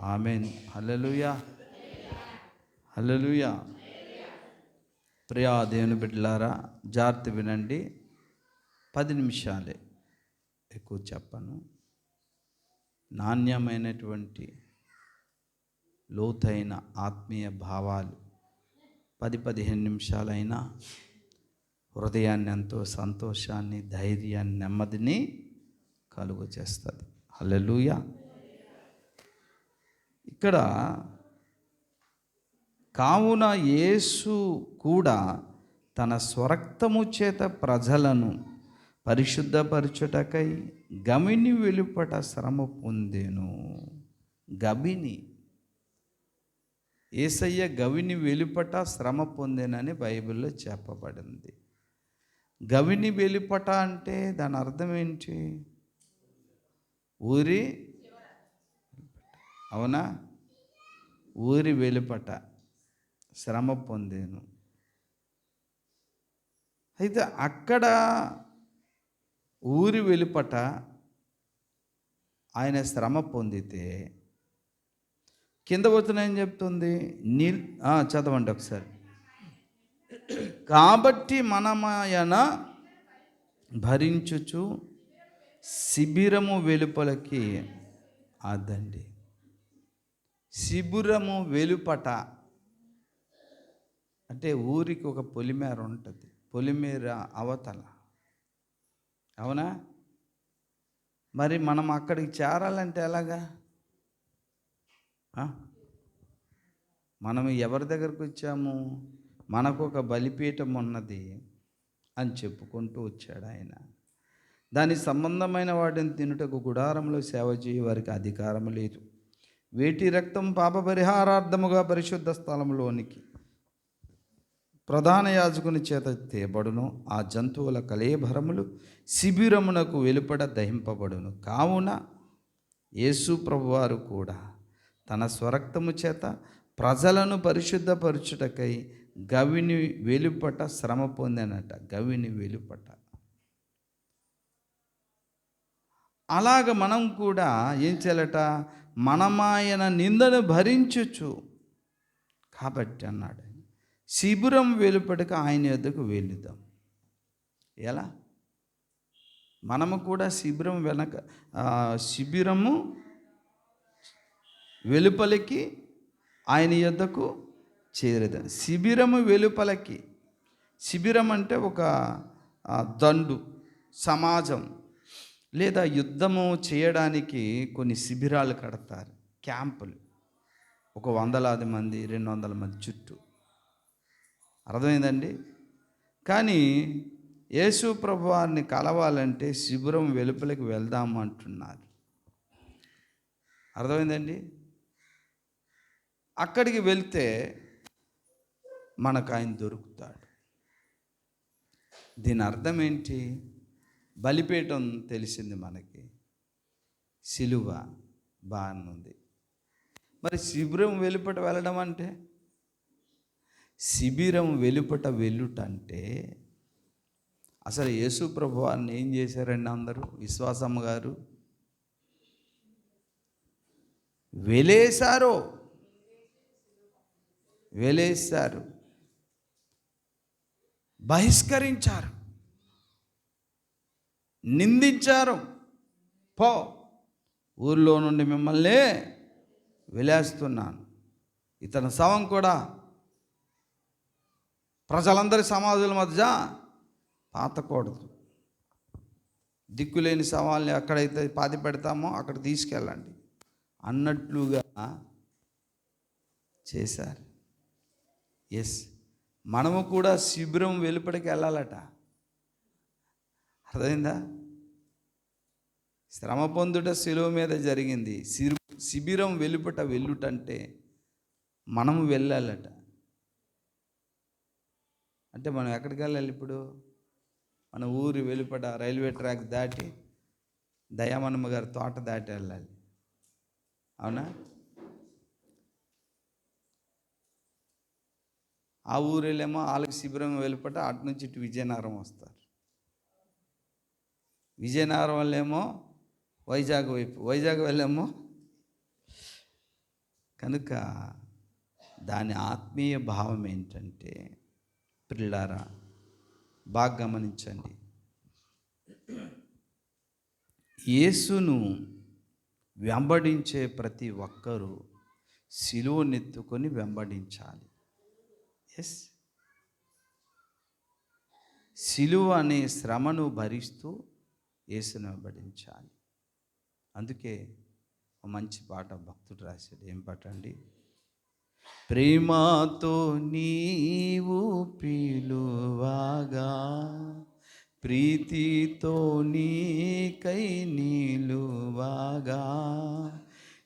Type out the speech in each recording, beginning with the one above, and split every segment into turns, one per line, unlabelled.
Amen. హలలుయా హలలుయా ప్రియా దేవుని బిడ్డలారా జాగ్రత్త వినండి. పది నిమిషాలే ఎక్కువ చెప్పను. నాణ్యమైనటువంటి లోతైన ఆత్మీయ భావాలు పది పదిహేను నిమిషాలైనా హృదయాన్ని ఎంతో సంతోషాన్ని ధైర్యాన్ని నెమ్మదిని కలుగు చేస్తుంది హలలుయా ఇక్కడ కావున యేసు కూడా తన స్వరక్తము చేత ప్రజలను పరిశుద్ధపరచుటకై గమిని వెలుపట శ్రమ పొందేను. గవిని ఏసయ్య గవిని వెలుపట శ్రమ పొందేనని బైబిల్లో చెప్పబడింది. గవిని వెలుపట అంటే దాని అర్థం ఏంటి? ఊరి అవునా? ఊరి వెలుపట శ్రమ పొందాను. అయితే అక్కడ ఊరి వెలుపట ఆయన శ్రమ పొందితే కింద వచ్చిన ఏం చెప్తుంది? నీల్ చదవండి ఒకసారి. కాబట్టి మనమాయన భరించుచు శిబిరము వెలుపలకి అదండి శిబిరము వెలుపట అంటే ఊరికి ఒక పొలిమేర ఉంటుంది. పొలిమేర అవతల. అవునా? మరి మనం అక్కడికి చేరాలంటే ఎలాగా? మనం ఎవరి దగ్గరకు వచ్చాము? మనకు ఒక బలిపీఠం ఉన్నది అని చెప్పుకుంటూ వచ్చాడు ఆయన. దాని సంబంధమైన వాటిని తినుటకు గుడారంలో సేవ చేయ వారికి అధికారం లేదు. వేటి రక్తం పాప పరిహారార్థముగా పరిశుద్ధ స్థలంలోనికి ప్రధాన యాజకుని చేత తేబడును. ఆ జంతువుల కలేభరములు శిబిరమునకు వెలుపడ దహింపబడును. కావున యేసు ప్రభువారు కూడా తన స్వరక్తము చేత ప్రజలను పరిశుద్ధపరచుటకై గవిని వెలుపట శ్రమ పొందానట. గవిని వెలుపట. అలాగ మనం కూడా ఏం చేయాలట? మనమాయన నిందను భరించుచు. కాబట్టి అన్నాడు శిబిరం వెలుపటికి ఆయన యొద్దకు వెళ్ళుదాం ఎలా? మనము కూడా శిబిరం వెనక శిబిరము వెలుపలికి ఆయన యొద్దకు చేరదాం శిబిరము వెలుపలకి. శిబిరం అంటే ఒక దండు సమాజం. లేదా యుద్ధము చేయడానికి కొన్ని శిబిరాలు కడతారు. క్యాంపులు. ఒక వందలాది మంది రెండు వందల మంది చుట్టూ. అర్థమైందండి? కానీ యేసు ప్రభువారిని కలవాలంటే శిబిరం వెలుపలికి వెళ్దాం అంటున్నారు. అర్థమైందండి? అక్కడికి వెళ్తే మనకు ఆయన దొరుకుతాడు. దీని అర్థం ఏంటి? బలిపీఠం తెలిసింది మనకి. సిలువ బాగుంది మరి శిబిరం వెలుపట వెళ్ళడం అంటే? శిబిరం వెలుపట వెళ్ళుట అంటే అసలు యేసు ప్రభు వారిని ఏం చేశారండి అందరూ? విశ్వాసమ్మ గారు? వెలేశారో. వెలేశారు. బహిష్కరించారు. నిందించారు. పో. ఊర్లో నుండి మిమ్మల్ని విలేస్తున్నాను. ఇతని శవం కూడా ప్రజలందరి సమాధుల మధ్య పాతకూడదు. దిక్కులేని శవాల్ని ఎక్కడైతే పాతి పెడతామో అక్కడ తీసుకెళ్ళండి. అన్నట్లుగా చేశారు. ఎస్ మనము కూడా శిబిరం వెలుపడికి వెళ్ళాలట. అర్థమైందా? శ్రమ పొందుట శిలువ మీద జరిగింది. శిరు శిబిరం వెలుపట వెళ్ళుటంటే మనము వెళ్ళాలట. అంటే మనం ఎక్కడికి వెళ్ళాలి ఇప్పుడు? మన ఊరి వెలుపట రైల్వే ట్రాక్ దాటి దయామనమ్మ గారి తోట దాటి వెళ్ళాలి. అవునా? ఆ ఊరేళ్ళేమో వాళ్ళకి శిబిరం వెలుపట అటు నుంచి ఇటు విజయనగరం వస్తారు. విజయనగరం వాళ్ళేమో వైజాగ్ వైపు వైజాగ్ వెళ్ళేమో. కనుక దాని ఆత్మీయ భావం ఏంటంటే పిల్లారా బాగా గమనించండి. యేసును వెంబడించే ప్రతి ఒక్కరూ సిలువనెత్తుకొని వెంబడించాలి. ఎస్ సిలువ అనే శ్రమను భరిస్తూ యేసును వెంబడించాలి. అందుకే ఒక మంచి పాట భక్తుడు రాశాడు. ఏం పాట అండి? ప్రేమతో నీవు పిలువాగా ప్రీతితో నీకై నిలువాగా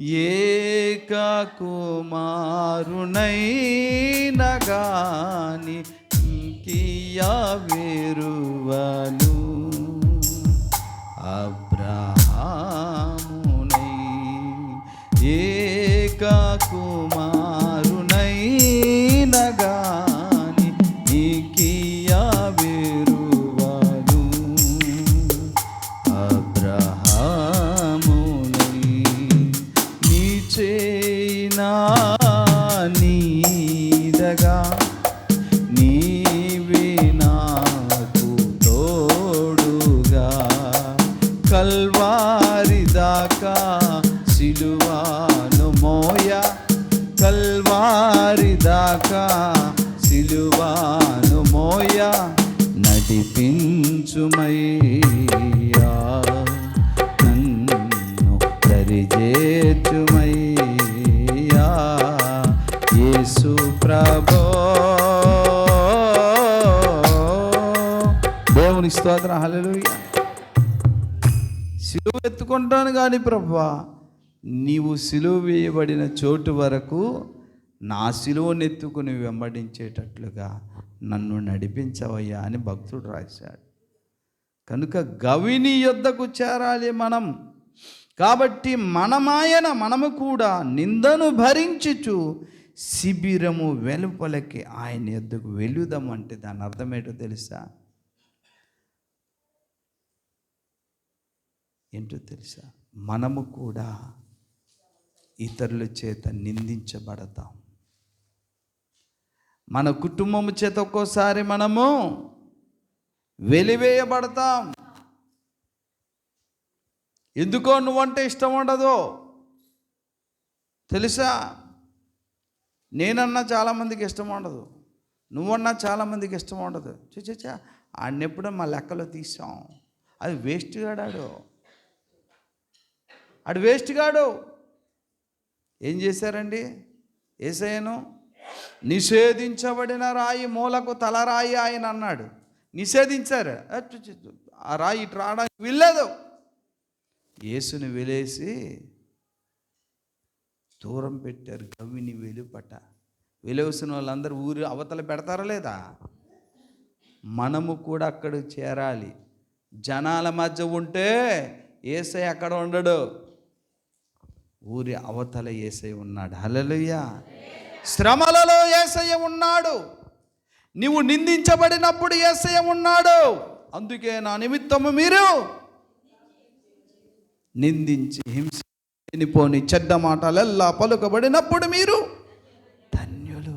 ఏక కుమారునైనగాని ఇంకియా వేరువను సిలువాను మోయ నడిపించుమయ్యా. నన్ను దరిచేర్చుమయ్యా. యేసు ప్రభో. దేవుని స్తోత్రం హల్లెలూయా. సిలువ ఎత్తుకుంటాను కానీ ప్రభా నీవు సిలువ వేయబడిన చోటు వరకు నా సిలువను వెంబడించేటట్లుగా నన్ను నడిపించవయ్యా అని భక్తుడు రాశాడు. కనుక గవిని యొద్దకు చేరాలి మనం. కాబట్టి మనమాయన మనము కూడా నిందను భరించుచు శిబిరము వెలుపలకి ఆయన ఎద్దుకు వెలుదాం అంటే దాని అర్థమేటో తెలుసా? ఏంటో తెలుసా? మనము కూడా ఇతరుల చేత నిందించబడతాం. మన కుటుంబము చేత ఒక్కోసారి మనము వెలివేయబడతాం. ఎందుకో నువ్వంటే ఇష్టం ఉండదు. తెలుసా? నేనన్నా చాలామందికి ఇష్టం ఉండదు. నువ్వన్నా చాలామందికి ఇష్టం ఉండదు. చూచా ఆడినెప్పుడో మా లెక్కలో తీసాం. అది వేస్ట్ గాడాడు ఆడు. వేస్ట్ గాడు. ఏం చేశారండి? ఏసయ్యను నిషేధించబడిన రాయి మూలకు తల రాయి ఆయన అన్నాడు. నిషేధించారు. ఆ రాయి ఇటు రావడానికి వీల్లేదు. యేసుని వెలేసి దూరం పెట్టారు. గవిని వెలుపట. వెలవసిన వాళ్ళందరూ ఊరు అవతల పెడతారా లేదా? మనము కూడా అక్కడ చేరాలి. జనాల మధ్య ఉంటే ఏసై అక్కడ ఉండడు. ఊరి అవతల ఏసై ఉన్నాడు. హల్లెలూయా. శ్రమలలో ఏసయ్య ఉన్నాడు. నీవు నిందించబడినప్పుడు ఏసయ్య ఉన్నాడు. అందుకే నా నిమిత్తము మీరు నిందించి హింస పోని చెడ్డ మాటలెల్లా పలుకబడినప్పుడు మీరు ధన్యులు.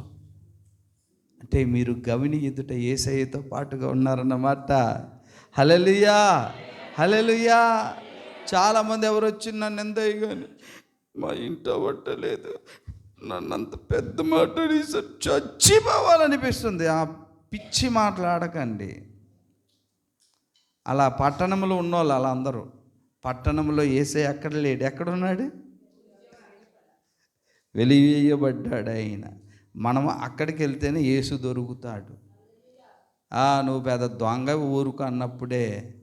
అంటే మీరు గవిని ఎదుట ఏసయ్యతో పాటుగా ఉన్నారన్నమాట. హలలుయా హలలుయా చాలామంది ఎవరు వచ్చి నన్ను ఎందయ్య కానీ మా ఇంట పట్టలేదు. నన్ను అంత పెద్ద మాట అనేసారు. చచ్చిపోవాలనిపిస్తుంది. ఆ పిచ్చి మాట్లాడకండి. అలా పట్టణంలో ఉన్నోళ్ళు అలా అందరూ. పట్టణంలో ఏసై ఎక్కడ లేడు? ఎక్కడున్నాడు? వెలివేయబడ్డాడు ఆయన. మనం అక్కడికి వెళ్తేనే యేసు దొరుకుతాడు. నువ్వు పెద్ద దొంగ ఊరుకు అన్నప్పుడే.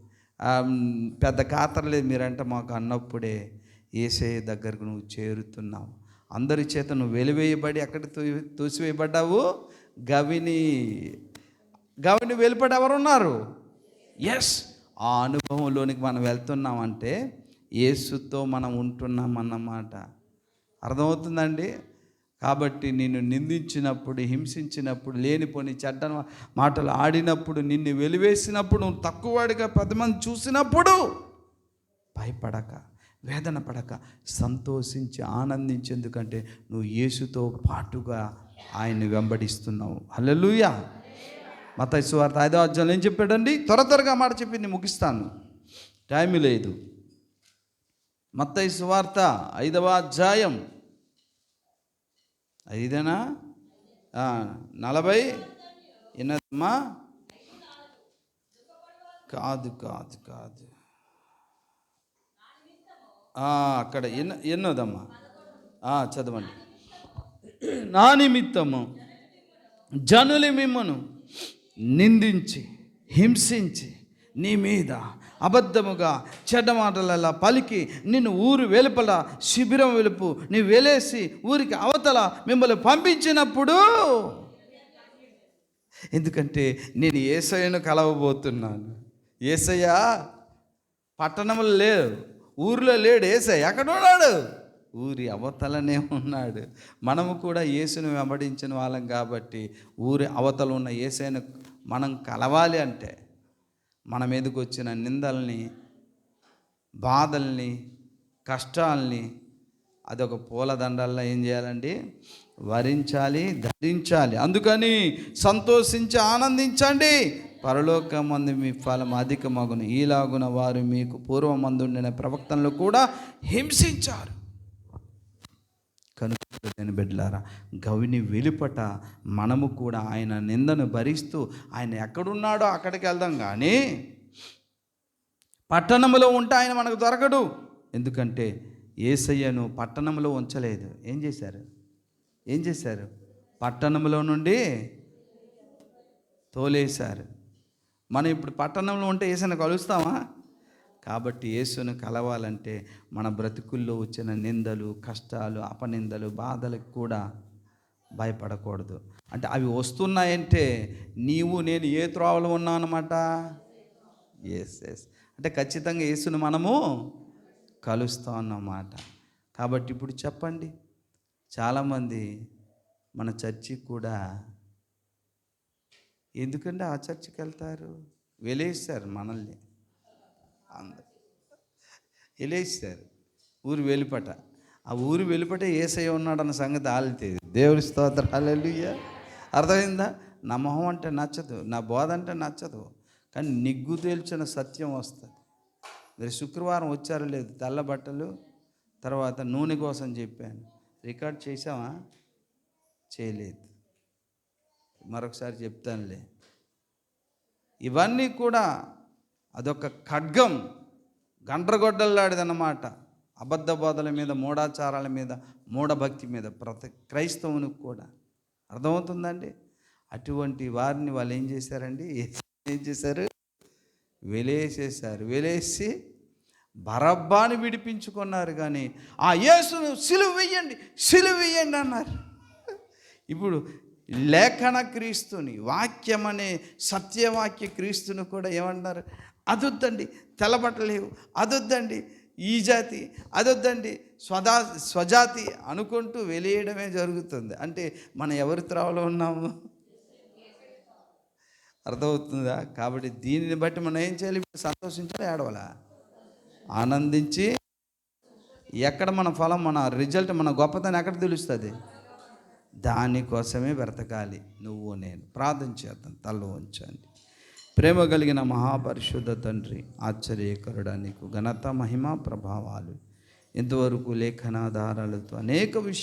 పెద్ద కాతరలేదు మీరంటే మాకు అన్నప్పుడే. ఏసే దగ్గరకు నువ్వు చేరుతున్నావు. అందరి చేత నువ్వు వెలివేయబడి ఎక్కడ తో తోసివేయబడ్డావు? గవిని గవిని వెలుపడి ఎవరున్నారు? ఎస్ ఆ అనుభవంలోనికి మనం వెళ్తున్నామంటే యేసుతో మనం ఉంటున్నాం అన్నమాట అర్థమవుతుందండి? కాబట్టి నిన్ను నిందించినప్పుడు హింసించినప్పుడు లేనిపోని చెడ్డ మాటలు ఆడినప్పుడు నిన్ను వెలివేసినప్పుడు నువ్వు తక్కువవాడిగా పది మంది చూసినప్పుడు భయపడక. వేదన పడక సంతోషించి ఆనందించి ఎందుకంటే నువ్వు యేసుతో పాటుగా ఆయన్ని వెంబడిస్తున్నావు. హల్లెలూయా. మత వార్త ఐదో అధ్యాయులు ఏం చెప్పాడండి? త్వర త్వరగా మాట చెప్పి నేను ముగిస్తాను. టైం లేదు. మత్తయి సువార్త ఐదవ అధ్యాయం. ఐదేనా? నలభై. ఎనమ్మా కాదు కాదు కాదు. అక్కడ ఎన్న ఎన్నోదమ్మా? చదవండి. నా నిమిత్తము జనులు మిమ్మను నిందించి హింసించి నీ మీద అబద్ధముగా చెడ్డ మాటలలా పలికి నిన్ను ఊరు వెలుపల శిబిరం వెలుపు నీ వెలేసి ఊరికి అవతల మిమ్మల్ని పంపించినప్పుడు ఎందుకంటే నేను ఏసయ్యను కలవబోతున్నాను. ఏసయ్య పట్టణంలో లేరు ఊరిలో లేడు ఏసే ఎక్కడున్నాడు ఊరి అవతలనే ఉన్నాడు. మనము కూడా యేసును వెంబడించిన వాళ్ళం కాబట్టి ఊరి అవతల ఉన్న ఏసైను మనం కలవాలి అంటే మన మీదకి వచ్చిన నిందల్ని బాధల్ని కష్టాల్ని అదొక పూలదండల్లో ఏం చేయాలండి? వరించాలి ధరించాలి. అందుకని సంతోషించి ఆనందించండి. పరలోకమందు మీ ఫలం అధికమగును. ఈలాగున వారు మీకు పూర్వమందుండిన ప్రవక్తలను కూడా హింసించారు. కనుక నేను బిడ్డలారా గవిని వెలుపట మనము కూడా ఆయన నిందను భరిస్తూ ఆయన ఎక్కడున్నాడో అక్కడికి వెళ్దాం కానీ పట్టణంలో ఉంటే ఆయన మనకు దొరకడు. ఎందుకంటే ఏసయ్యను పట్టణంలో ఉంచలేదు. ఏం చేశారు? ఏం చేశారు? పట్టణంలో నుండి తోలేశారు. మనం ఇప్పుడు పట్టణంలో ఉంటే ఏసైనా కలుస్తామా? కాబట్టి యేసును కలవాలంటే మన బ్రతుకుల్లో వచ్చిన నిందలు కష్టాలు అపనిందలు బాధలకు కూడా భయపడకూడదు. అంటే అవి వస్తున్నాయంటే నీవు నేను ఏ త్రోవలో ఉన్నానమాట ఎస్ ఎస్ అంటే ఖచ్చితంగా యేసును మనము కలుస్తాం అన్నమాట కాబట్టి ఇప్పుడు చెప్పండి. చాలామంది మన చర్చికి కూడా ఎందుకంటే ఆ చర్చికి వెళ్తారు వెలేస్తారు మనల్ని. అందరు వెలేస్తారు ఊరు వెలుపట. ఆ ఊరు వెలుపట ఏసయ్య ఉన్నాడన్న సంగతి ఆలితేది దేవుడి స్తోత్ర. హల్లెలూయా. అర్థమైందా? నా మొహం అంటే నచ్చదు నా బోధ అంటే నచ్చదు కానీ నిగ్గు తేల్చిన సత్యం వస్తుంది. మీరు శుక్రవారం వచ్చారో లేదు తెల్ల బట్టలు తర్వాత నూనె కోసం చెప్పాను. రికార్డ్ చేసావా చేయలేదు. మరొకసారి చెప్తానులే. ఇవన్నీ కూడా అదొక ఖడ్గం గండ్రగొడ్డల్లాడిదన్నమాట. అబద్ధ బోధల మీద మూఢాచారాల మీద మూఢభక్తి మీద ప్రతి క్రైస్తవునికి కూడా. అర్థమవుతుందండి? అటువంటి వారిని వాళ్ళు ఏం చేశారండి? ఏం చేశారు? వెలేసేశారు. వెలేసి బరబ్బాని విడిపించుకున్నారు కానీ ఆ యేసును సిలువ వెయ్యండి సిలువ వెయ్యండి అన్నారు. ఇప్పుడు లేఖన క్రీస్తుని వాక్యం అనే సత్యవాక్య క్రీస్తుని కూడా ఏమన్నారు అదొద్దండి తెలబట్టలేవు అదొద్దండి ఈ జాతి అదొద్దండి స్వదా స్వజాతి అనుకుంటూ వెలియడమే జరుగుతుంది. అంటే మనం ఎవరి త్రావలో ఉన్నాము? అర్థమవుతుందా? కాబట్టి దీనిని బట్టి మనం ఏం చేయాలి? ఇప్పుడు సంతోషించాలి ఏడవలా? ఆనందించి ఎక్కడ మన ఫలం మన రిజల్ట్ మన గొప్పతనం ఎక్కడ తెలుస్తుంది? దానికోసమే బ్రతకాలి. నువ్వు నేను. ప్రార్థన చేద్దాం. తల్ల ఉంచండి. ప్రేమ కలిగిన మహాపరిశుద్ధ తండ్రి ఆశ్చర్యకరుడా నీకు ఘనత మహిమ ప్రభావాలు. ఇంతవరకు లేఖనాధారాలతో అనేక విషయాలు